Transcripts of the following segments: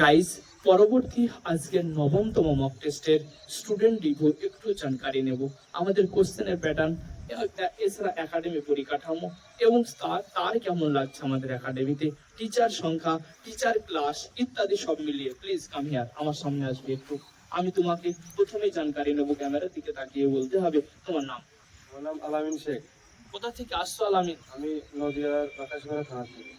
Guys পরবর্তী আজকের নবমতম মক টেস্টের স্টুডেন্ট রিভিউ একটু জানকারি নেব। আমাদের কোশ্চেনের প্যাটার্ন এছাড়া একাডেমি পরিকাঠামো এবং তার তার কেমন লাগছে আমাদের একাডেমিতে টিচার সংখ্যা টিচার ক্লাস ইত্যাদি সব মিলিয়ে প্লিজ কাম হিয়ার আমার সামনে আসবে একটু। আমি তোমাকে প্রথমেই জানকারি নেব ক্যামেরার দিকে তাকিয়ে বলতে হবে তোমার নাম। আমার নাম আলামিন শেখ। কোথা থেকে আসছো আলামিন? আমি নদিয়ার আকাশগড়া থানা থেকে।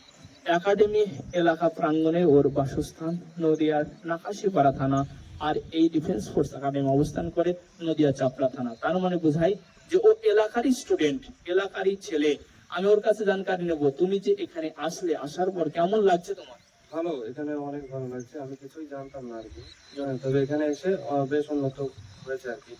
একাডেমি এলাকা প্রাঙ্গণে ওর বাসস্থান নদিয়ার নাকাশিপাড়া থানা আর এই ডিফেন্স ফোর্স একাডেমি অবস্থান করে নদিয়া চাপড়া থানা। তার মানে বোঝাই যে ও এলাকারই স্টুডেন্ট এলাকারই ছেলে। আমি ওর কাছে জানকারি নেব। তুমি যে এখানে আসলে আসার পর কেমন লাগছে তোমার? ভালো এখানে অনেক ভালো লাগছে। আমি কিছুই জানতাম না আর কি। হ্যাঁ, তবে এখানে এসে বেশ উন্নত হয়েছে আর কি।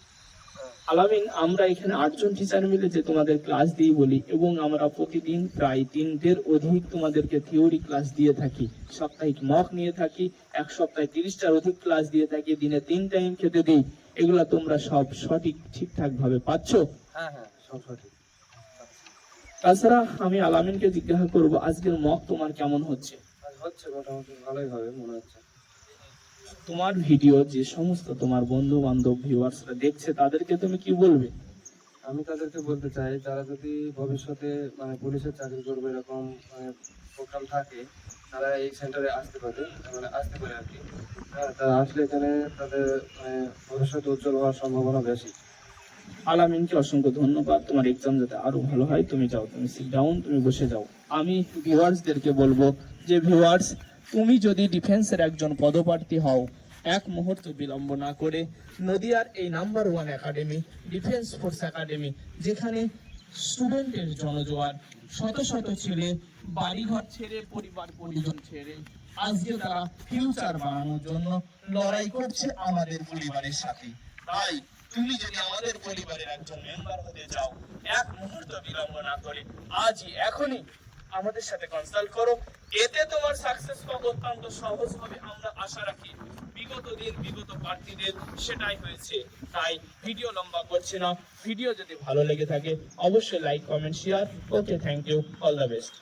আলামিন আমরা এখানে আটজন টিচার মিলে যে তোমাদের ক্লাস দিই বলি এবং আমরা প্রতিদিন প্রায় তিনটের অধিক তোমাদেরকে থিওরি ক্লাস দিয়ে থাকি। সাপ্তাহিক মক নিয়ে থাকি এক সপ্তাহে তিরিশটার অধিক ক্লাস দিয়ে থাকি দিনে তিন টাইম খেতে দিই। এগুলা তোমরা সব সঠিক ঠিকঠাক ভাবে পাচ্ছ? হ্যাঁ হ্যাঁ সব সঠিক। তাছাড়া আমি আলামিনকে জিজ্ঞাসা করব আজকের মক তোমার কেমন হচ্ছে? হচ্ছে মোটামুটি ভালোই হবে মনে হচ্ছে। তোমার ভিডিও যে সমস্ত তোমার বন্ধু বান্ধব ভিউয়ার্সরা দেখছে তাদেরকে তুমি কি বলবে? আমি তাদেরকে বলতে চাই যারা যদি ভবিষ্যতে মানে পুলিশের চাকরি করবে এরকম মানে প্রোগ্রাম থাকে তারা এই সেন্টারে আসতে পারে মানে আসতে পারে আর কি। হ্যাঁ তারা আসলে এখানে তাদের মানে ভবিষ্যৎ উজ্জ্বল হওয়ার সম্ভাবনা বেশি। আলামিনকে অসংখ্য ধন্যবাদ। তোমার এক্সাম যাতে আরও ভালো হয় তুমি যাও তুমি সিট ডাউন তুমি বসে যাও। আমি ভিউয়ার্সদেরকে বলব যে ভিউয়ার্স তুমি যদি ডিফেন্সের একজন পদপ্রার্থী হও, এক মুহূর্ত বিলম্ব না করে নদিয়ার এই number one academy defence force academy যেখানে স্টুডেন্টের জনজোয়ার শত শত ছেলে বাড়িঘর ছেড়ে পরিবার পরিজন ছেড়ে আজকে তারা ফিউচার বানানোর জন্য লড়াই করছে আমাদের পরিবারের সাথে। তাই তুমি যদি আমাদের পরিবারের একজন মেম্বার হতে চাও, এক মুহূর্ত বিলম্ব না করে, আজই, এখনই আমাদের সাথে কনসাল্ট করো। এতে তোমার সাকসেস অত্যন্ত সহজ হবে আমরা আশা রাখি বিগত দিন, বিগত প্রার্থীদের সেটাই হয়েছে। তাই ভিডিও লম্বা করছি না। ভিডিও যদি ভালো লেগে থাকে, অবশ্যই like comment share okay thank you all the best